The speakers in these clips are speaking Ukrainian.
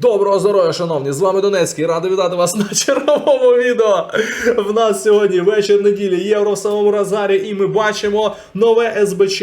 Доброго здоров'я, шановні! З вами Донецький. Радий вітати вас на черговому відео. В нас сьогодні вечір неділі, євро в самому Розарі, і ми бачимо нове СБЧ.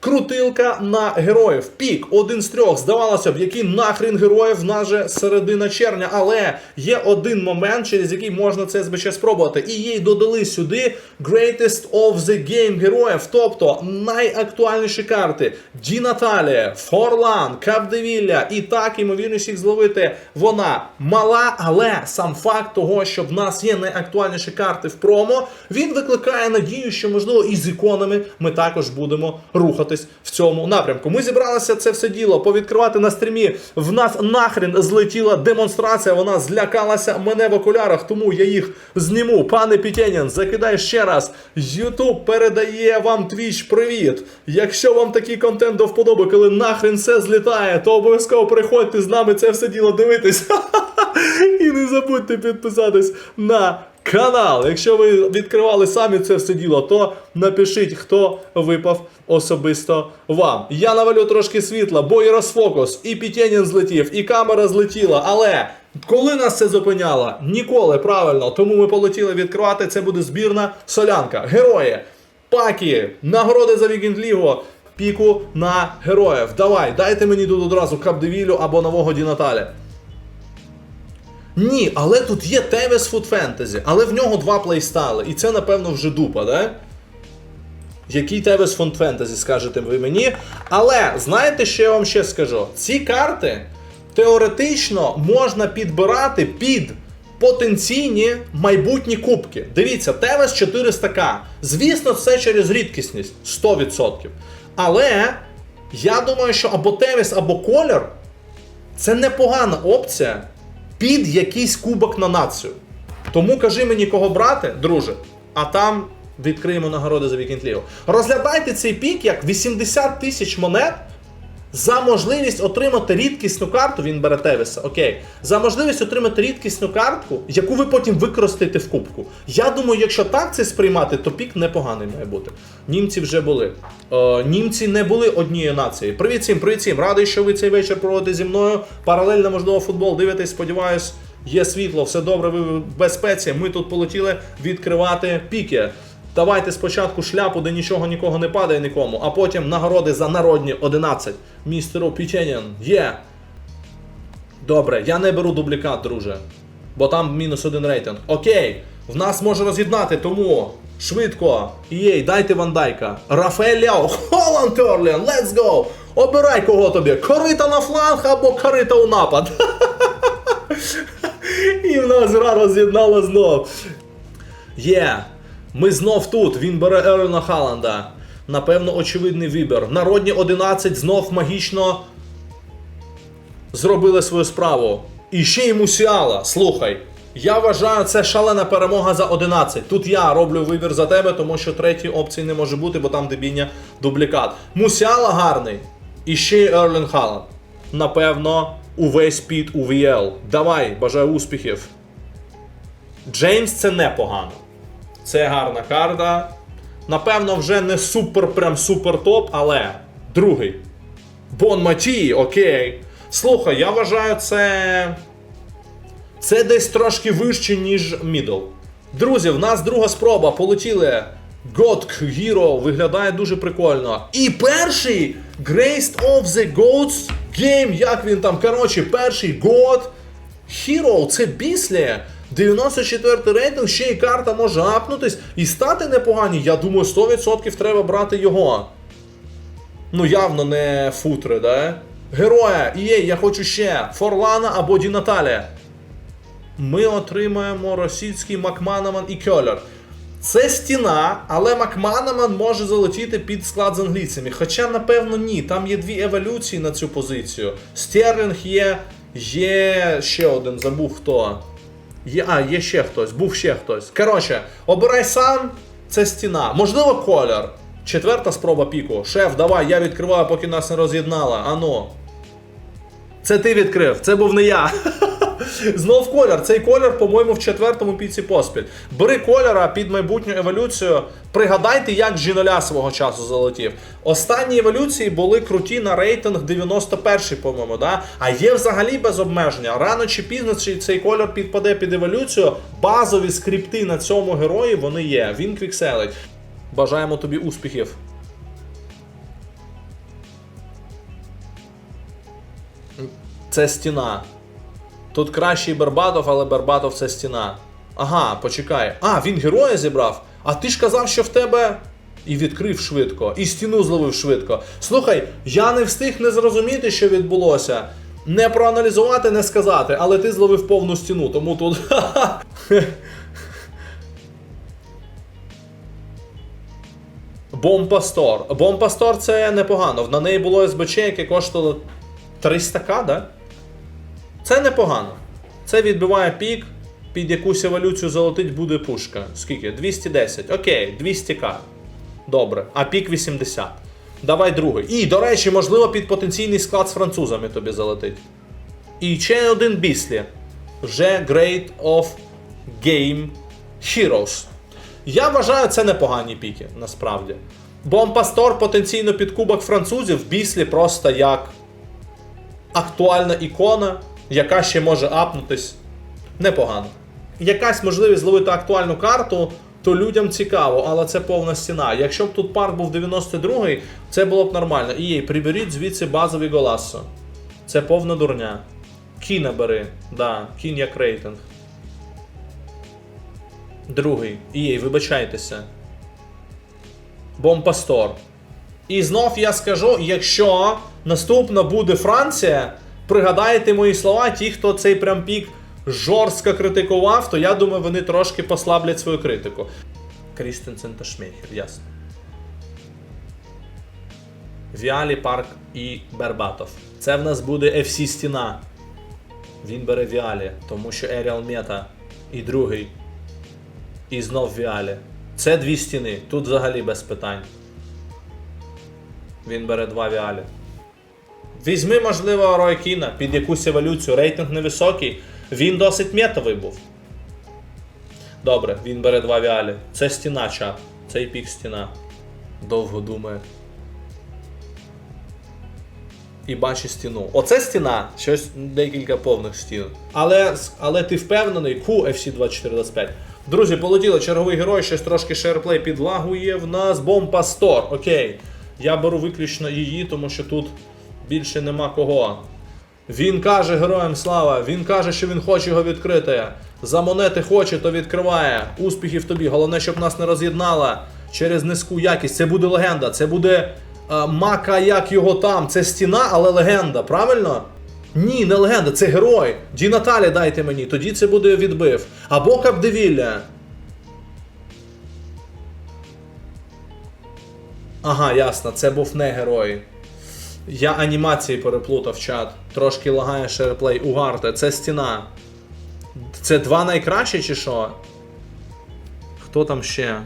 Крутилка на героїв. Пік один з трьох. Здавалося б, який нахрін героїв в нас же середина червня. Але є один момент, через який можна це СБЧ спробувати. І їй додали сюди Greatest of the Game героїв. Тобто найактуальніші карти. Ді Наталія, Форлан, Капдевілля. І так, ймовірність їх зловити. Вона мала, але сам факт того, що в нас є найактуальніші карти в промо, він викликає надію, що можливо і з іконами ми також будемо рухатись в цьому напрямку. Ми зібралися це все діло повідкривати на стрімі. В нас нахрен злетіла демонстрація. Вона злякалася мене в окулярах, тому я їх зніму. Пане Пітєнін, закидай ще раз. Ютуб передає вам твіч привіт. Якщо вам такий контент до вподоби, коли нахрен все злітає, то обов'язково приходьте з нами це все діло дивитись. І не забудьте підписатись на канал. Якщо ви відкривали самі це все діло, то напишіть, хто випав особисто вам. Я навалю трошки світла, бо і розфокус, і Пітєнін злетів, і камера злетіла. Але коли нас це зупиняло? Ніколи правильно. Тому ми полетіли відкривати. Це буде збірна солянка. Герої, паки, нагороди за Вікінд Лігу. Піку на героїв. Давай, дайте мені тут одразу Капдевілю або нового Ді Наталі. Ні, але тут є Тевес Food Fantasy, але в нього два плейстайли. І це, напевно, вже дупа, да? Який Тевес Food Fantasy, скажете ви мені. Але знаєте, що я вам ще скажу? Ці карти теоретично можна підбирати під потенційні майбутні кубки. Дивіться, Тевес 400к. Звісно, це через рідкісність 100%. Але я думаю, що або Тевес, або колір це непогана опція під якийсь кубок на націю. Тому кажи мені, кого брати, друже, а там відкриємо нагороди за Вікінд Лігу. Розглядайте цей пік як 80 тисяч монет за можливість отримати рідкісну карту, він бере Тевіса, окей. За можливість отримати рідкісну картку, яку ви потім використаєте в кубку. Я думаю, якщо так це сприймати, то пік непоганий має бути. Німці вже були. Е, німці не були однією нацією. Привіт всім, привіт всім. Радий, що ви цей вечір проводите зі мною. Паралельно, можливо, футбол дивитесь, сподіваюсь. Є світло, все добре, ви в безпеці. Ми тут полетіли відкривати піки. Давайте спочатку шляпу, де нічого нікого не падає нікому, а потім нагороди за народні 11. Містеру Піченін. Є. Добре, я не беру дублікат, друже. Бо там мінус один рейтинг. Окей, в нас може роз'єднати, тому швидко. Єй, дайте вандайка. Рафаель Ляо, Холланд Терлін, let's go! Обирай кого тобі. Корита на фланг або корита у напад. І в нас гра роз'єднала знов. Є. Ми знов тут. Він бере Ерона Халанда. Напевно, очевидний вибір. Народні 11 знов магічно зробили свою справу. І ще й Мусіала. Слухай. Я вважаю, це шалена перемога за 11. Тут я роблю вибір за тебе, тому що третьої опції не може бути, бо там дебіння дублікат. Мусіала гарний. І ще й Ерлін Халанд. Напевно, увесь під УВЛ. Давай, бажаю успіхів. Джеймс це непогано. Це гарна карта. Напевно, вже не супер, прям супер топ, але другий. Бон Маті, окей. Слухай, я вважаю, це. Це десь трошки вище, ніж мідл. Друзі, в нас друга спроба. Полетіли. God Hero виглядає дуже прикольно. І перший Graced of the Goats Game, як він там, коротше, перший God Hero, це біслі. 94 рейтинг, ще й карта може апнутись і стати непогані. Я думаю, 100% треба брати його. Ну, явно не футри, да? Героя, є, я хочу ще Форлана або Ді Наталія. Ми отримаємо російський Макманаман і Кьолер. Це стіна, але Макманаман може залетіти під склад з англійцями. Хоча, напевно, ні. Там є дві еволюції на цю позицію. Стерлінг є. Є ще один, забув хто. Є, а, є ще хтось, був ще хтось. Коротше, обирай сам, це стіна. Можливо, колір. Четверта спроба піку. Шеф, давай, я відкриваю, поки нас не роз'єднала. Ану. Це ти відкрив, це був не я. Знов колір. Цей колір, по-моєму, в четвертому піці поспіль. Бери кольора під майбутню еволюцію. Пригадайте, як Жіноля свого часу залетів. Останні еволюції були круті на рейтинг 91-й, по-моєму, да? А є взагалі без обмеження. Рано чи пізно цей- колір підпаде під еволюцію. Базові скрипти на цьому герої вони є. Він квікселить. Бажаємо тобі успіхів. Це стіна. Тут кращий Барбатов, але Барбатов це стіна. Ага, почекай. А, він героя зібрав. А ти ж казав, що в тебе. І відкрив швидко, і стіну зловив швидко. Слухай, я не встиг не зрозуміти, що відбулося. Не проаналізувати, не сказати, але ти зловив повну стіну, тому тут. Бомпастор. Бомпастор це непогано. На неї було СБЧ, яке коштувало 300к, да? Це непогано. Це відбиває пік, під якусь еволюцію залетить буде пушка. Скільки? 210. Окей, 200к. Добре. А пік 80. Давай другий. І, до речі, можливо, під потенційний склад з французами тобі залетить. І ще один біслі. Вже Great of Game Heroes. Я вважаю, це непогані піки, насправді. Бомпастор потенційно під кубок французів, біслі просто як актуальна ікона, яка ще може апнутись непогано. Якась можливість зловити актуальну карту, то людям цікаво, але це повна стіна. Якщо б тут парк був 92-й, це було б нормально. І їй, приберіть звідси базові голасо. Це повна дурня. Кіна бери, да, кінь як рейтинг. Другий. Їй, вибачайтеся. Бомпастор. І знов я скажу, якщо наступна буде Франція, пригадайте мої слова, ті, хто цей прям пік жорстко критикував, то я думаю, вони трошки послаблять свою критику. Крістенсен та Шмейхер, ясно. Віалі, Парк і Бербатов. Це в нас буде FC стіна. Він бере Віалі, тому що Еріал Мета і другий. І знов Віалі. Це дві стіни. Тут взагалі без питань. Він бере два віалі. Візьми, можливо, Ройкіна під якусь еволюцію. Рейтинг невисокий. Він досить метовий був. Добре, він бере два віалі. Це стіна, чат. Цей пік стіна. Довго думає. І бачить стіну. Оце стіна, щось декілька повних стін. Але, але ти впевнений, Q FC 2425. Друзі, полетіли черговий герой, щось трошки шерплей підлагує. В нас Бомпастор. Окей. Я беру виключно її, тому що тут більше нема кого. Він каже героям слава, він каже, що він хоче його відкрити. За монети хоче, то відкриває. Успіхів тобі. Головне, щоб нас не роз'єднала через низьку якість. Це буде легенда, це буде е, мака, як його там. Це стіна, але легенда, правильно? Ні, не легенда, це герой. Ді Наталі дайте мені, тоді це буде відбив. Або Капдевілля. Ага, ясно, це був не герой. Я анімації переплутав чат. Трошки лагає шереплей. Угарте, це стіна. Це два найкращі чи що? Хто там ще?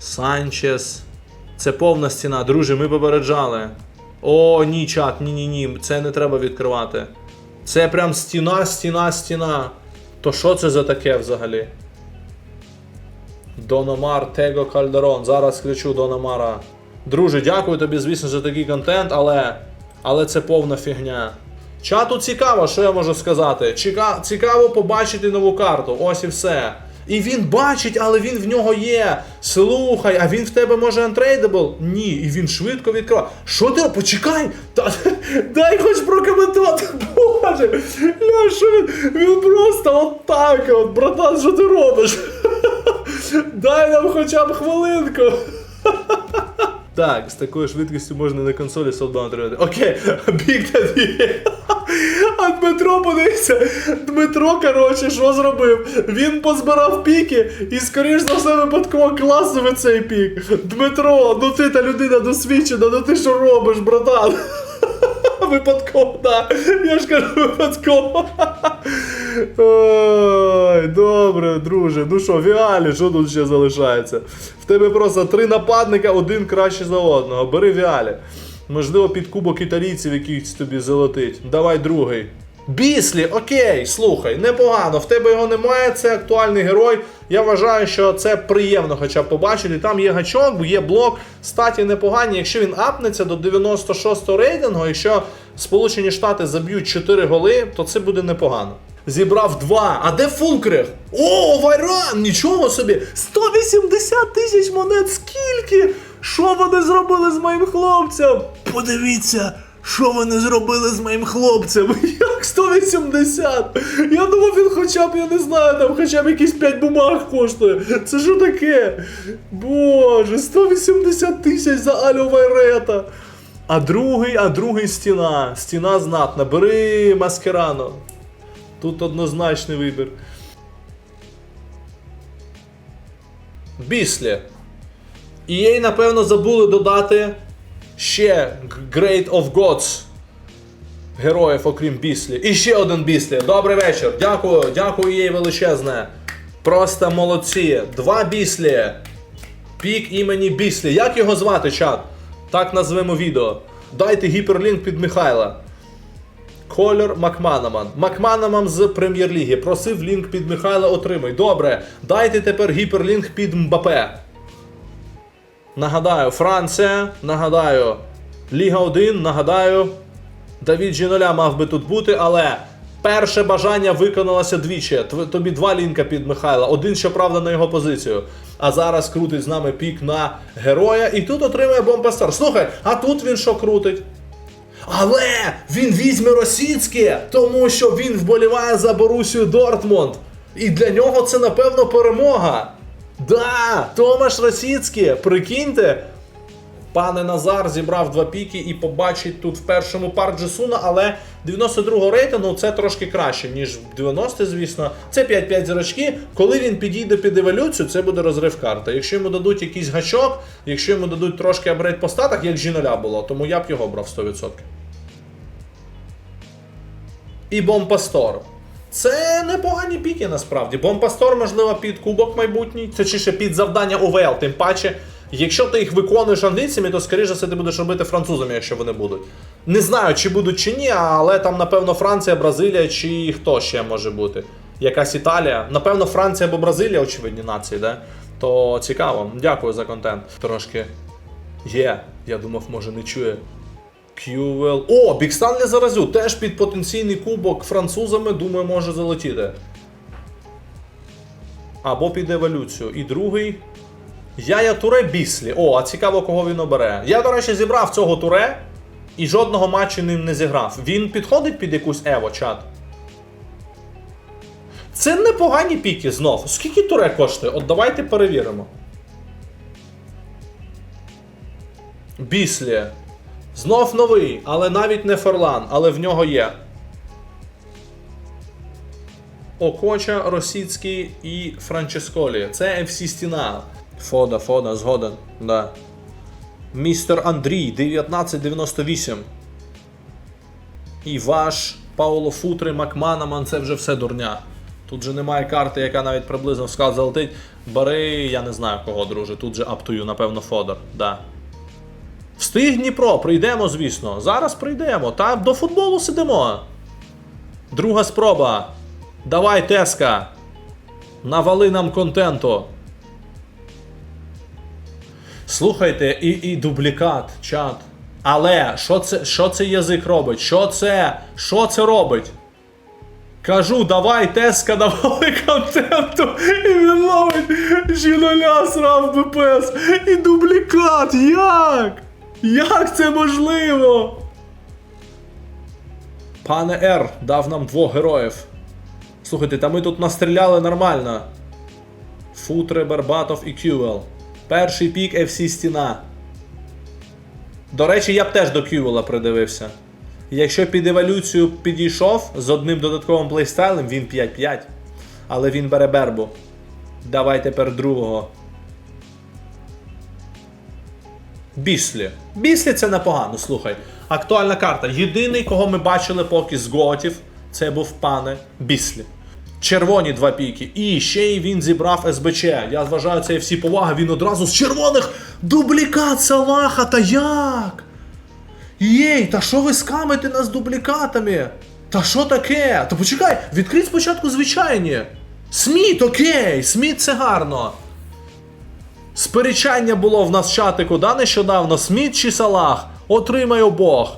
Санчес. Це повна стіна. Друже, ми попереджали. О, ні, чат, ні-ні ні. Це не треба відкривати. Це прям стіна, стіна, стіна. То що це за таке взагалі? Дономар Tego Кальдерон. Зараз кричу Дономара. Друже, дякую тобі, звісно, за такий контент, але. Але це повна фігня. Чату цікаво, що я можу сказати. Чіка... Цікаво побачити нову карту. Ось і все. І він бачить, але він в нього є. Слухай, а він в тебе може антрейдабл? Ні, і він швидко відкриває. Що ти? Почекай! Та, дай хоч прокоментувати. Боже! Ля, що він? Він просто отак, от, братан, що ти робиш? Дай нам хоча б хвилинку. Так, з такою швидкістю можна на консолі Soulbound отримати. Окей, бік тоді. А Дмитро подивися. Дмитро, коротше, що зробив? Він позбирав піки і, скоріш за все, випадково класовий цей пік. Дмитро, ну ти та людина досвідчена, ну ти що робиш, братан? Випадково, да. Я ж кажу, випадково. Ой, добре, друже. Ну що, Віалі, що тут ще залишається? В тебе просто три нападника, один краще за одного. Бери Віалі. Можливо, під кубок італійців якийсь тобі залетить. Давай другий. Біслі, окей, слухай, непогано. В тебе його немає, це актуальний герой. Я вважаю, що це приємно хоча б побачити. Там є гачок, є блок, статі непогані. Якщо він апнеться до 96-го рейтингу, якщо Сполучені Штати заб'ють 4 голи, то це буде непогано. Зібрав 2. А де Фулкрих? О, Вайран! Нічого собі! 180 тисяч монет! Скільки? Що вони зробили з моїм хлопцем? Подивіться! Що вони зробили з моїм хлопцем? Як 180? Я думав, він хоча б, я не знаю, там хоча б якісь 5 бумаг коштує. Це що таке? Боже, 180 тисяч за Алю Вайрета. А другий, а другий стіна. Стіна знатна. Бери маскерано. Тут однозначний вибір. Біслі. І їй, напевно, забули додати ще Great of Gods. Героїв, окрім Біслі. І ще один Біслі. Добрий вечір. Дякую, дякую їй величезне. Просто молодці. Два Біслі. Пік імені Біслі. Як його звати, чат? Так назвемо відео. Дайте гіперлінк під Михайла. Колір Макманаман. Макманаман з прем'єр-ліги. Просив лінк під Михайла, отримай. Добре. Дайте тепер гіперлінк під Мбапе. Нагадаю, Франція. Нагадаю, Ліга 1. Нагадаю, Давід Жіноля мав би тут бути, але перше бажання виконалося двічі. Тобі два лінка під Михайла. Один, щоправда, на його позицію. А зараз крутить з нами пік на героя. І тут отримує бомбастар. Слухай, а тут він що крутить? Але він візьме російське, тому що він вболіває за Борусію Дортмунд. І для нього це, напевно, перемога. Да, Томаш Росіцький, прикиньте. Пане Назар зібрав два піки і побачить тут в першому пар Джесуна, але 92-го рейтингу це трошки краще, ніж 90, звісно. Це 5-5 зірочки. Коли він підійде під еволюцію, це буде розрив карти. Якщо йому дадуть якийсь гачок, якщо йому дадуть трошки апгрейд по статах, як Жіноля було, тому я б його брав 100%. І Бомпастор. Це непогані піки насправді. Бомпастор, можливо, під кубок майбутній. Це чи ще під завдання ОВЛ. Тим паче, якщо ти їх виконуєш англійцями, то скоріше все ти будеш робити французами, якщо вони будуть. Не знаю, чи будуть чи ні, але там, напевно, Франція, Бразилія, чи хто ще може бути. Якась Італія. Напевно, Франція або Бразилія, очевидні нації, да? То цікаво. Дякую за контент. Трошки є. Я думав, може не чує. QL. О, Бікстан заразю. Теж під потенційний кубок французами, думаю, може залетіти. Або під еволюцію. І другий. Яя Туре Біслі. О, а цікаво, кого він обере. Я, до речі, зібрав цього Туре і жодного матчу ним не зіграв. Він підходить під якусь Ево, чат. Це непогані піки знов. Скільки Туре коштує? От давайте перевіримо. Біслі. Знов новий, але навіть не Форлан, але в нього є. Окоча, Росіцький і Франческолі. Це FC стіна. Фода, Фода, згоден. Да. Містер Андрій, 1998. І ваш Пауло Футри, Макманаман, це вже все дурня. Тут же немає карти, яка навіть приблизно в склад залетить. Бери, я не знаю кого, друже. Тут же аптую, напевно, Фодор. Да. Встиг Дніпро, прийдемо, звісно. Зараз прийдемо. Та до футболу сидимо. Друга спроба. Давай, Теска. Навали нам контенту. Слухайте, і, і дублікат, чат. Але що це, що це язик робить? Що це? Що це робить? Кажу, давай, Теска, давали контенту. І він ловить жіноля срав БПС. І дублікат. Як? Як це можливо? Пане Р дав нам двох героїв. Слухайте, та ми тут настріляли нормально. Футре, Барбатов і Кювел. Перший пік FC стіна. До речі, я б теж до Кювела придивився. Якщо під еволюцію підійшов з одним додатковим плейстайлем, він 5-5. Але він бере бербу. Давай тепер другого. Біслі. Біслі це непогано, слухай. Актуальна карта. Єдиний, кого ми бачили поки з готів, це був пане Біслі. Червоні два піки. І ще й він зібрав СБЧ. Я вважаю, це всі поваги. Він одразу з червоних дублікат Салаха. Та як? Єй, та що ви скамите нас дублікатами? Та що таке? Та почекай, відкрий спочатку звичайні. Сміт, окей, Сміт це гарно. Сперечання було в нас чатику, да, нещодавно. Сміт чи Салах? Отримай обох.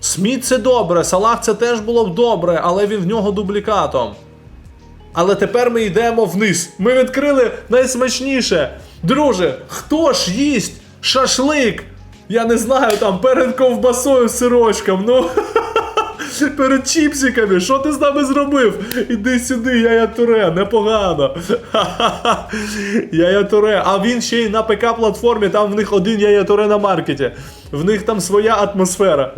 Сміт це добре, Салах це теж було б добре, але він в нього дублікатом. Але тепер ми йдемо вниз. Ми відкрили найсмачніше. Друже, хто ж їсть шашлик? Я не знаю, там перед ковбасою з сирочком, ну. Перед чіпсиками, що ти з нами зробив? Іди сюди, я туре, непогано. Я туре. А він ще й на ПК-платформі, там в них один я туре на маркеті. В них там своя атмосфера.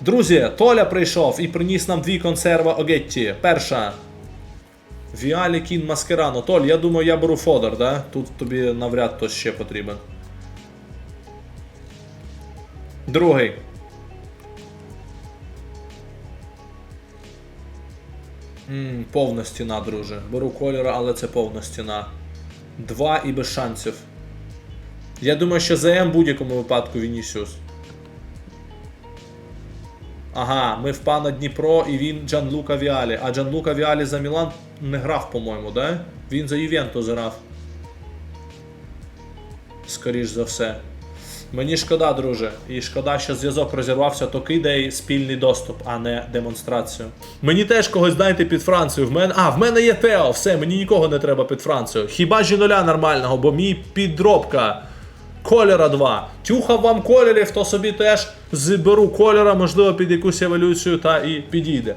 Друзі, Толя прийшов і приніс нам дві консерви Огетті. Перша. Віалі кін маскерано. Толь, я думаю, я беру фодор, да? Тут тобі навряд хтось ще потрібен. Другий. Ммм, повна стіна, друже. Беру кольора, але це повна стіна. Два і без шансів. Я думаю, що ЗМ в будь-якому випадку Вінісіус. Ага, ми впав на Дніпро і він Джанлука Віалі. А Джанлука Віалі за Мілан не грав, по-моєму, да? Він за Ювентус грав. Скоріш за все. Мені шкода, друже. І шкода, що зв'язок розірвався, то кидай спільний доступ, а не демонстрацію. Мені теж когось дайте під Францію. В мене. А, в мене є Тео, все, мені нікого не треба під Францію. Хіба жіноля нормального, бо мій підробка. Кольора 2. Тюхав вам кольорів, то собі теж зберу кольора, можливо, під якусь еволюцію та і підійде.